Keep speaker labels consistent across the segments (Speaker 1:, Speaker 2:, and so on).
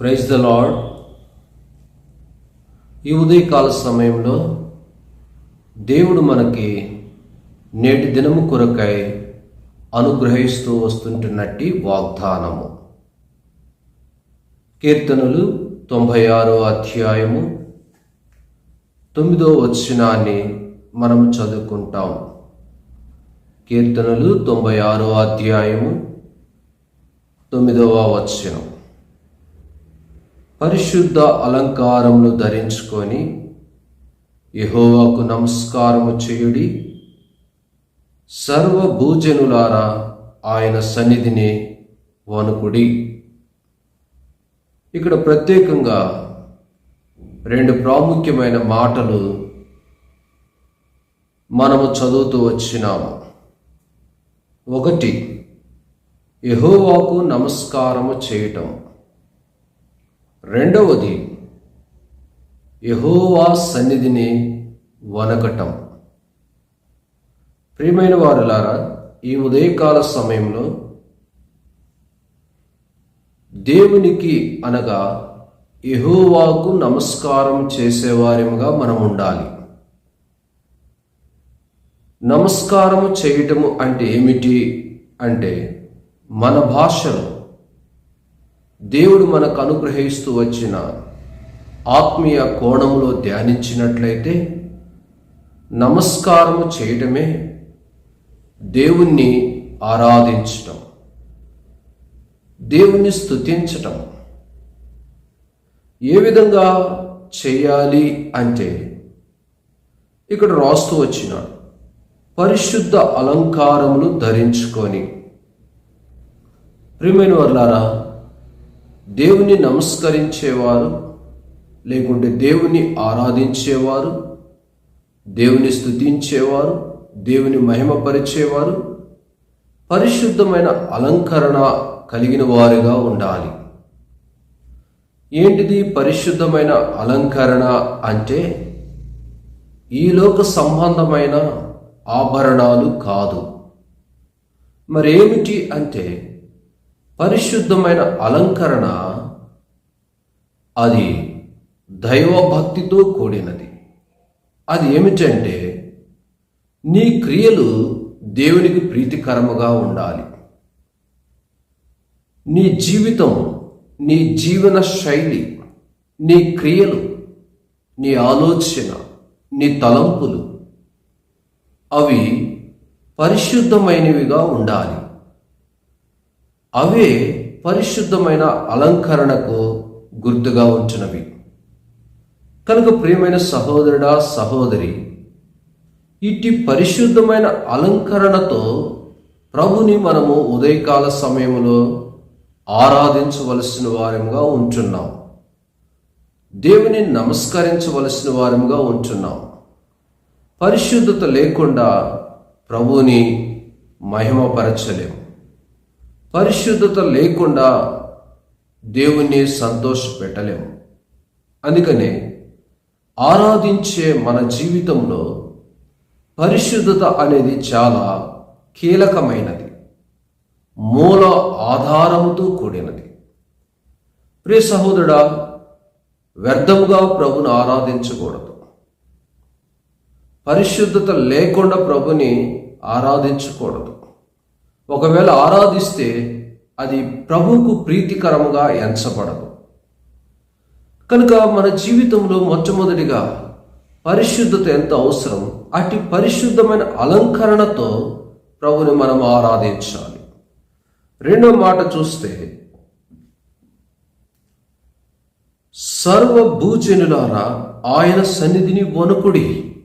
Speaker 1: Praise the lord ఈ ఉదయకాల సమయంలో దేవుడు మనకి నేటి దినము కొరకై అనుగ్రహిస్తూ వస్తుంటున్నట్టి వాగ్దానము. కీర్తనలు తొంభై ఆరో అధ్యాయము తొమ్మిదో వచనాన్ని మనం చదువుకుంటాం. కీర్తనలు తొంభై ఆరో అధ్యాయము తొమ్మిదవ వచనం. పరిశుద్ధ అలంకారములు ధరించుకొని యహోవాకు నమస్కారము చేయుడి. సర్వ భూజనులారా ఆయన సన్నిధిని వణుకుడి. ఇక్కడ ప్రత్యేకంగా రెండు ప్రాముఖ్యమైన మాటలు మనము చదువుతూ వచ్చినాము. ఒకటి యహోవాకు నమస్కారము చేయటం. రెండవది యహోవా సన్నిధిని వనకటం. ప్రియమైన వారులారా ఈ ఉదయకాల సమయంలో దేవునికి అనగా యహోవాకు నమస్కారం చేసేవారముగా మనం ఉండాలి. నమస్కారము చేయటము అంటే ఏమిటి? అంటే మన భాషలో దేవుడు మనకు అనుగ్రహిస్తూ వచ్చిన ఆత్మీయ కోణంలో ధ్యానించినట్లయితే నమస్కారము చేయటమే దేవుణ్ణి ఆరాధించటం దేవుణ్ణి స్థుతించటం ఏ విధంగా చేయాలి అంటే ఇక్కడ రాస్తూ వచ్చినాడు పరిశుద్ధ అలంకారములు ధరించుకొని. ప్రియమైన వర్లారా దేవుని నమస్కరించేవారు లేకుంటే దేవుని ఆరాధించేవారు దేవుని స్థుతించేవారు దేవుని మహిమపరిచేవారు పరిశుద్ధమైన అలంకరణ కలిగిన వారుగా ఉండాలి. ఏంటిది పరిశుద్ధమైన అలంకరణ అంటే ఈ లోక సంబంధమైన ఆభరణాలు కాదు. మరేమిటి అంటే పరిశుద్ధమైన అలంకరణ అది దైవభక్తితో కూడినది. అది ఏమిటంటే నీ క్రియలు దేవునికి ప్రీతికరముగా ఉండాలి. నీ జీవితం నీ జీవన శైలి నీ క్రియలు నీ ఆలోచన నీ తలంపులు అవి పరిశుద్ధమైనవిగా ఉండాలి. అవే పరిశుద్ధమైన అలంకరణకు గుర్తుగా ఉంచినవి కనుక ప్రియమైన సహోదరుడా సహోదరి ఇట్టి పరిశుద్ధమైన అలంకరణతో ప్రభుని మనము ఉదయకాల సమయంలో ఆరాధించవలసిన వారముగా ఉంటున్నాం. దేవుని నమస్కరించవలసిన వారముగా ఉంటున్నాం. పరిశుద్ధత లేకుండా ప్రభుని మహిమపరచలేము పరిశుద్ధత లేకుండా దేవుణ్ణి సంతోష పెట్టలేము అందుకనే ఆరాధించే మన జీవితంలో పరిశుద్ధత అనేది చాలా కీలకమైనది. మూల ఆధారముతో కూడినది. ప్రియ సహోదరుడా వ్యర్థముగా ప్రభుని ఆరాధించకూడదు. పరిశుద్ధత లేకుండా ప్రభుని ఆరాధించకూడదు. ఒకవేళ ఆరాధిస్తే అది ప్రభువుకు ప్రీతికరముగా ఎంచబడదు. కనుక మన జీవితంలో మొట్టమొదటిగా పరిశుద్ధత ఎంత అవసరం? అటు పరిశుద్ధమైన అలంకరణతో ప్రభుని మనం ఆరాధించాలి. రెండో మాట చూస్తే సర్వభూజనులారా ఆయన సన్నిధిని వణుకుడి.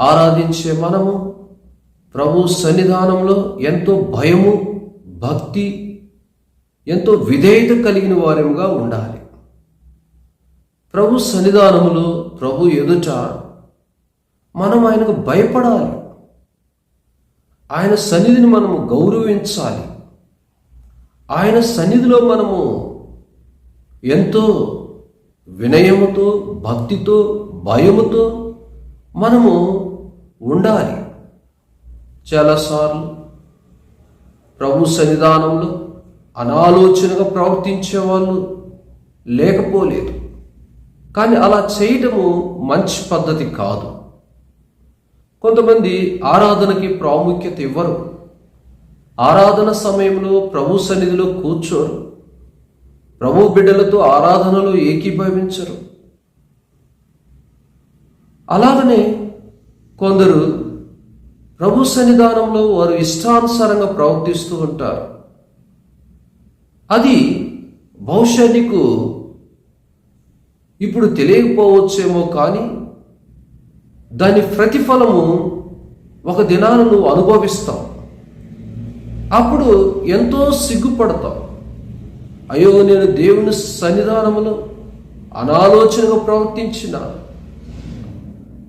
Speaker 1: ఆరాధించే మనము ప్రభు సన్నిధానంలో ఎంతో భయము భక్తి ఎంతో విధేయత కలిగిన వారముగా ఉండాలి. ప్రభు సన్నిధానములో ప్రభు ఎదుట మనం ఆయనకు భయపడాలి. ఆయన సన్నిధిని మనము గౌరవించాలి. ఆయన సన్నిధిలో మనము ఎంతో వినయముతో భక్తితో భయముతో మనము ఉండాలి. చాలాసార్లు ప్రభు సన్నిధానంలో అనాలోచనగా ప్రవర్తించే వాళ్ళు లేకపోలేదు. కానీ అలా చేయటము మంచి పద్ధతి కాదు. కొంతమంది ఆరాధనకి ప్రాముఖ్యత ఇవ్వరు. ఆరాధన సమయంలో ప్రభు సన్నిధిలో కూర్చోరు. ప్రభు బిడ్డలతో ఆరాధనలో ఏకీభవించరు. అలాగనే కొందరు ప్రభు సన్నిధానంలో వారు ఇష్టానుసారంగా ప్రవర్తిస్తూ ఉంటారు. అది బహుశా నీకు ఇప్పుడు తెలియకపోవచ్చేమో కానీ దాని ప్రతిఫలము ఒక దినాన నువ్వు అనుభవిస్తావు. అప్పుడు ఎంతో సిగ్గుపడతావు. అయ్యో నేను దేవుని సన్నిధానములో అనాలోచనగా ప్రవర్తించిన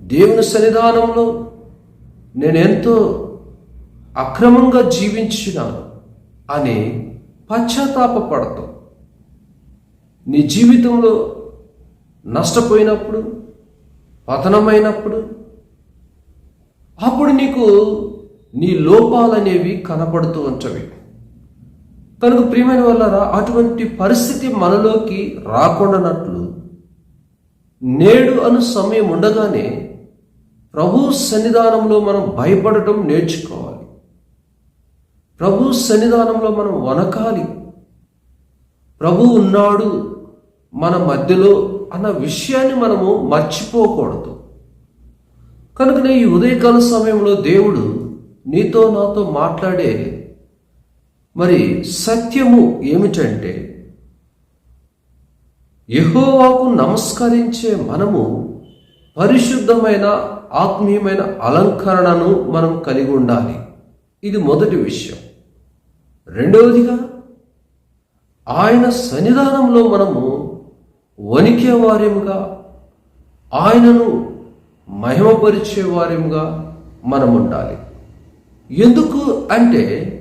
Speaker 1: దేవుని సన్నిధానంలో నేను ఎంతో అక్రమంగా జీవించినాను అని పశ్చాత్తాపడతావు నీ జీవితంలో నష్టపోయినప్పుడు పతనమైనప్పుడు అప్పుడు నీకు నీ లోపాలనేవి కనపడుతూ ఉంటవి. కనుక ప్రియమైన వల్లరా అటువంటి పరిస్థితి మనలోకి రాకుండానట్లు నేడు అను సమయం ఉండగానే ప్రభు సన్నిధానంలో మనం భయపడటం నేర్చుకోవాలి. ప్రభు సన్నిధానంలో మనం వనకాలి ప్రభు ఉన్నాడు మన మధ్యలో అన్న విషయాన్ని మనము మర్చిపోకూడదు. కనుకనే ఈ ఉదయకాల సమయంలో దేవుడు నీతో నాతో మాట్లాడే మరి సత్యము ఏమిటంటే యహోవాకు నమస్కరించే మనము పరిశుద్ధమైన ఆత్మీయమైన అలంకరణను మనం కలిగి ఉండాలి. ఇది మొదటి విషయం. రెండవదిగా ఆయన సన్నిధానంలో మనము వణికే వార్యముగా ఆయనను మహిమపరిచే వార్యముగా మనం ఉండాలి. ఎందుకు అంటే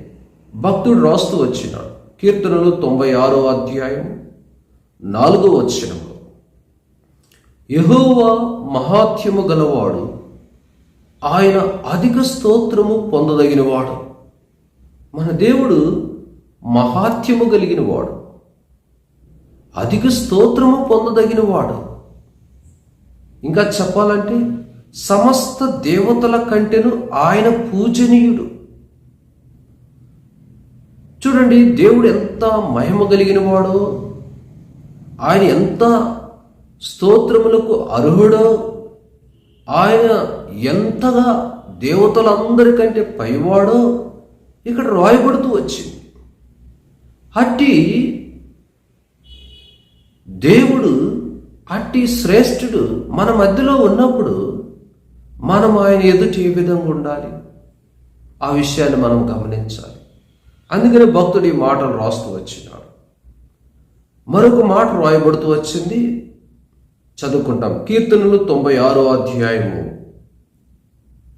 Speaker 1: భక్తుడు రాస్తూ వచ్చినాడు. కీర్తనలు తొంభై ఆరో అధ్యాయం నాలుగో వచ్చినంలో యహోవా మహాత్యము గలవాడు ఆయన అధిక స్తోత్రము పొందదగినవాడు. మన దేవుడు మహాత్యము కలిగిన వాడు అధిక స్తోత్రము పొందదగిన వాడు ఇంకా చెప్పాలంటే సమస్త దేవతల కంటేను ఆయన పూజనీయుడు. చూడండి దేవుడు ఎంత మహిమ కలిగినవాడో ఆయన ఎంత స్తోత్రములకు అర్హుడో ఆయన ఎంతగా దేవతలందరికంటే పైవాడో ఇక్కడ రాయబడుతూ వచ్చింది. అట్టి దేవుడు అట్టి శ్రేష్ఠుడు మన మధ్యలో ఉన్నప్పుడు మనం ఆయన ఎదుటి ఏ విధంగా ఉండాలి? ఆ విషయాన్ని మనం గమనించాలి. అందుకని భక్తుడు ఈ మాటలు రాస్తూ వచ్చినాడు. మరొక మాట రాయబడుతూ వచ్చింది. చదువుకుంటాం. కీర్తనలు తొంభై ఆరో అధ్యాయము.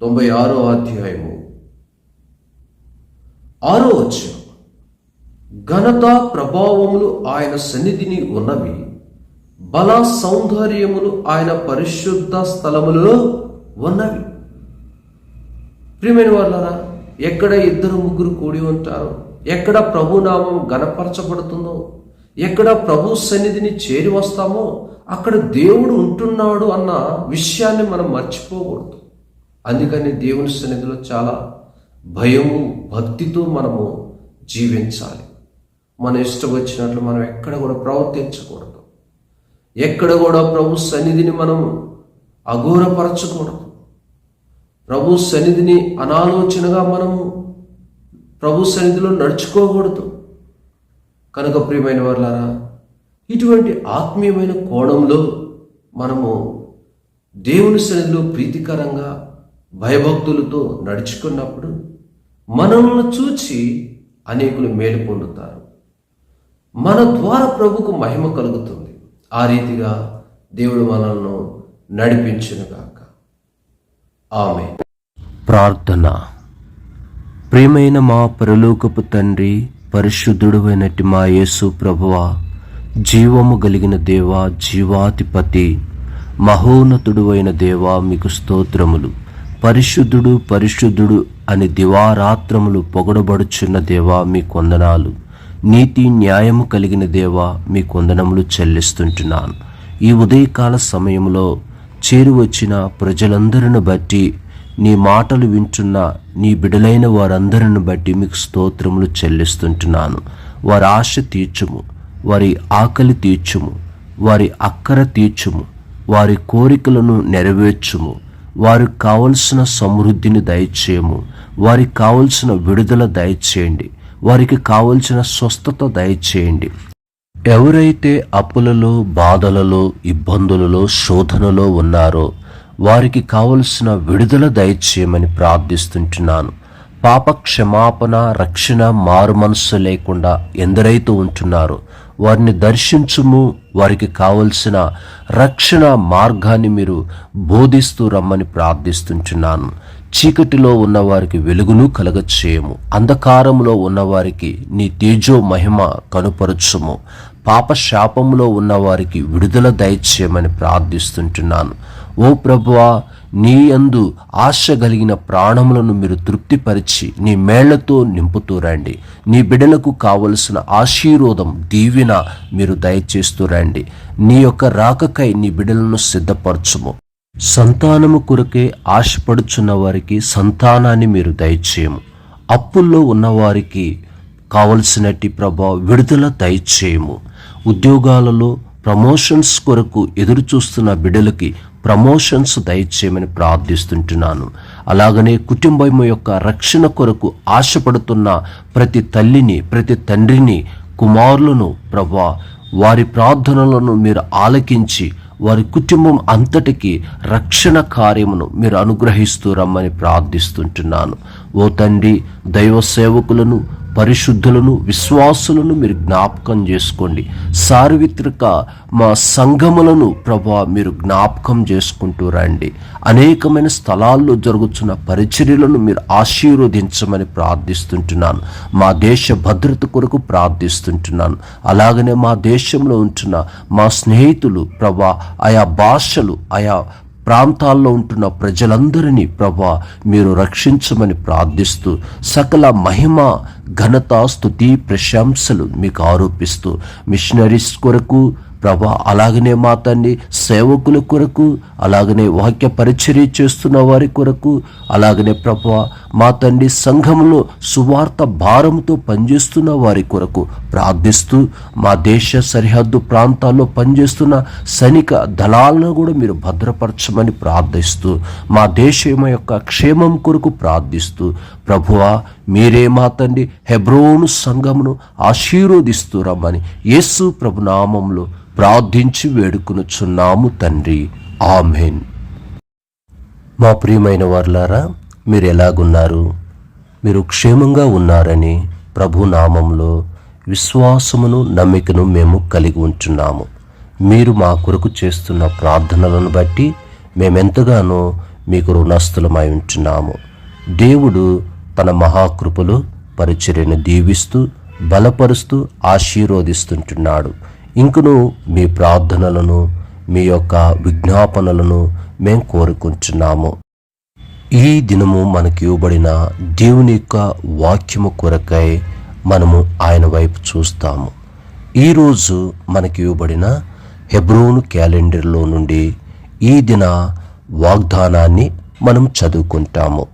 Speaker 1: తొంభై ఆరో అధ్యాయము. ఆరో వచ్చిన ఘనత ప్రభావములు ఆయన సన్నిధిని ఉన్నవి. బల సౌందర్యములు ఆయన పరిశుద్ధ స్థలములలో ఉన్నవి. ప్రియమైన వాళ్ళరా ఎక్కడ ఇద్దరు ముగ్గురు కూడి ఉంటారో ఎక్కడ ప్రభునామం గనపరచబడుతుందో ఎక్కడ ప్రభు సన్నిధిని చేరి వస్తామో అక్కడ దేవుడు ఉంటున్నాడు అన్న విషయాన్ని మనం మర్చిపోకూడదు. అందుకని దేవుని సన్నిధిలో చాలా భయము భక్తితో మనము జీవించాలి. మన ఇష్టం వచ్చినట్లు మనం ఎక్కడ కూడా ప్రవర్తించకూడదు. ఎక్కడ కూడా ప్రభు సన్నిధిని మనం అఘోరపరచకూడదు. ప్రభు సన్నిధిని అనాలోచనగా మనము ప్రభు సన్నిధిలో నడుచుకోకూడదు. కనుక ప్రియమైన వాళ్ళారా ఇటువంటి ఆత్మీయమైన కోణంలో మనము దేవుని సన్నిధిలో ప్రీతికరంగా భయభక్తులతో నడుచుకున్నప్పుడు మనల్ని చూచి అనేకులు మేలు పొందుతారు. మన ద్వారా ప్రభుకు మహిమ కలుగుతుంది. ఆ రీతిగా దేవుడు మనల్ని నడిపించునుగాక ఆమె
Speaker 2: ప్రార్థన. ప్రియమైన మా పరలోకపు తండ్రి పరిశుద్ధుడు మా యేసు ప్రభువ జీవము కలిగిన దేవ జీవాధిపతి మహోన్నతుడు అయిన దేవ మీకు స్తోత్రములు. పరిశుద్ధుడు పరిశుద్ధుడు అని దివారాత్రములు పొగడబడుచున్న దేవా మీ కొందనాలు. నీతి న్యాయము కలిగిన దేవా మీ కొందనములు చెల్లిస్తుంటున్నాను. ఈ ఉదయకాల సమయంలో చేరువచ్చిన ప్రజలందరిని బట్టి నీ మాటలు వింటున్న నీ బిడలైన వారందరిని బట్టి మీకు స్తోత్రములు చెల్లిస్తుంటున్నాను. వారి ఆశ తీర్చుము వారి ఆకలి తీర్చుము వారి అక్కర తీర్చుము వారి కోరికలను నెరవేర్చుము. వారికి కావలసిన సమృద్ధిని దయచేయము. వారికి కావలసిన విడుదల దయచేయండి. వారికి కావలసిన స్వస్థత దయచేయండి. ఎవరైతే అప్పులలో బాధలలో ఇబ్బందులలో శోధనలో ఉన్నారో వారికి కావలసిన విడుదల దయచేయమని ప్రార్థిస్తుంటున్నాను. పాప క్షమాపణ రక్షణ మారు మనస్సు లేకుండా ఎందరైతే ఉంటున్నారో వారిని దర్శించుము వారికి కావలసిన రక్షణ మార్గాన్ని మీరు బోధిస్తూ రమ్మని ప్రార్థిస్తుంటున్నాను. చీకటిలో ఉన్నవారికి వెలుగును కలగచేయము. అంధకారంలో ఉన్నవారికి నీ తేజో మహిమ కనుపరచుము. పాప శాపములో ఉన్నవారికి విడుదల దయచేయమని ప్రార్థిస్తుంటున్నాను. ఓ ప్రభువా నీ అందు ఆశ కలిగిన ప్రాణములను మీరు తృప్తిపరిచి నీ మేళ్ళతో నింపుతూ రండి. నీ బిడలకు కావలసిన ఆశీర్వాదం దీవెన మీరు దయచేస్తూ రండి. నీ యొక్క రాకకై నీ బిడ్డలను సిద్ధపరచుము. సంతానము కొరకే ఆశపడుచున్న వారికి సంతానాన్ని మీరు దయచేయము. అప్పుల్లో ఉన్నవారికి కావలసినట్టి ప్రభా విడుదల దయచేయము. ఉద్యోగాలలో ప్రమోషన్స్ కొరకు ఎదురు చూస్తున్న బిడ్డలకి ప్రమోషన్స్ దయచేయమని ప్రార్థిస్తుంటున్నాను. అలాగనే కుటుంబం యొక్క రక్షణ కొరకు ఆశపడుతున్న ప్రతి తల్లిని ప్రతి తండ్రిని కుమారులను ప్రభా వారి ప్రార్థనలను మీరు ఆలకించి వారి కుటుంబం అంతటికి రక్షణ కార్యమును మీరు అనుగ్రహిస్తూ రమ్మని ప్రార్థిస్తుంటున్నాను. ఓ తండ్రి దైవ సేవకులను పరిశుద్ధులను విశ్వాసులను మీరు జ్ఞాపకం చేసుకోండి. సార్వత్రిక మా సంఘములను ప్రభా మీరు జ్ఞాపకం చేసుకుంటూ రండి. అనేకమైన స్థలాల్లో జరుగుతున్న పరిచర్యలను మీరు ఆశీర్వదించమని ప్రార్థిస్తుంటున్నాను. మా దేశ భద్రత కొరకు ప్రార్థిస్తుంటున్నాను. అలాగనే మా దేశంలో ఉంటున్న మా స్నేహితులు ప్రభా ఆయా భాషలు ఆయా ప్రాంతాల్లో ఉంటున్న ప్రజలందరినీ ప్రభా మీరు రక్షించమని ప్రార్థిస్తూ సకల మహిమ ఘనత స్థుతి ప్రశంసలు మీకు ఆరోపిస్తూ మిషనరీస్ కొరకు ప్రభా అలాగనే మా తండ్రి సేవకుల కొరకు అలాగనే వాక్య పరిచర్య చేస్తున్న వారి కొరకు అలాగనే ప్రభా మా తండ్రి సంఘంలో సువార్త భారంతో పనిచేస్తున్న వారి కొరకు ప్రార్థిస్తూ మా దేశ సరిహద్దు ప్రాంతాల్లో పనిచేస్తున్న సైనిక దళాలను కూడా మీరు భద్రపరచమని ప్రార్థిస్తూ మా దేశం యొక్క క్షేమం కొరకు ప్రార్థిస్తూ ప్రభువా మీరే మా తండ్రి హెబ్రోను సంఘమును ఆశీర్వదిస్తూ రమ్మని యేసు ప్రభునామంలో ప్రార్థించి వేడుకునుచున్నాము తండ్రి. ఆమెన్. మా ప్రియమైన వర్లారా మీరు ఎలాగున్నారు? మీరు క్షేమంగా ఉన్నారని ప్రభు నామంలో విశ్వాసమును నమ్మికను మేము కలిగి ఉంటున్నాము మీరు మా కొరకు చేస్తున్న ప్రార్థనలను బట్టి మేమెంతగానో మీకు రుణస్థులమై ఉంటున్నాము దేవుడు తన మహాకృపలు పరిచర్యను దీవిస్తూ బలపరుస్తూ ఆశీర్వదిస్తుంటున్నాడు. ఇంకను మీ ప్రార్థనలను మీ యొక్క విజ్ఞాపనలను మేం కోరుకుంటున్నాము. ఈ దినము మనకి ఇవ్వబడిన దేవుని యొక్క వాక్యము కొరకై మనము ఆయన వైపు చూస్తాము. ఈరోజు మనకి ఇవ్వబడిన హెబ్రోను క్యాలెండర్లో నుండి ఈ దిన వాగ్దానాన్ని మనం చదువుకుంటాము.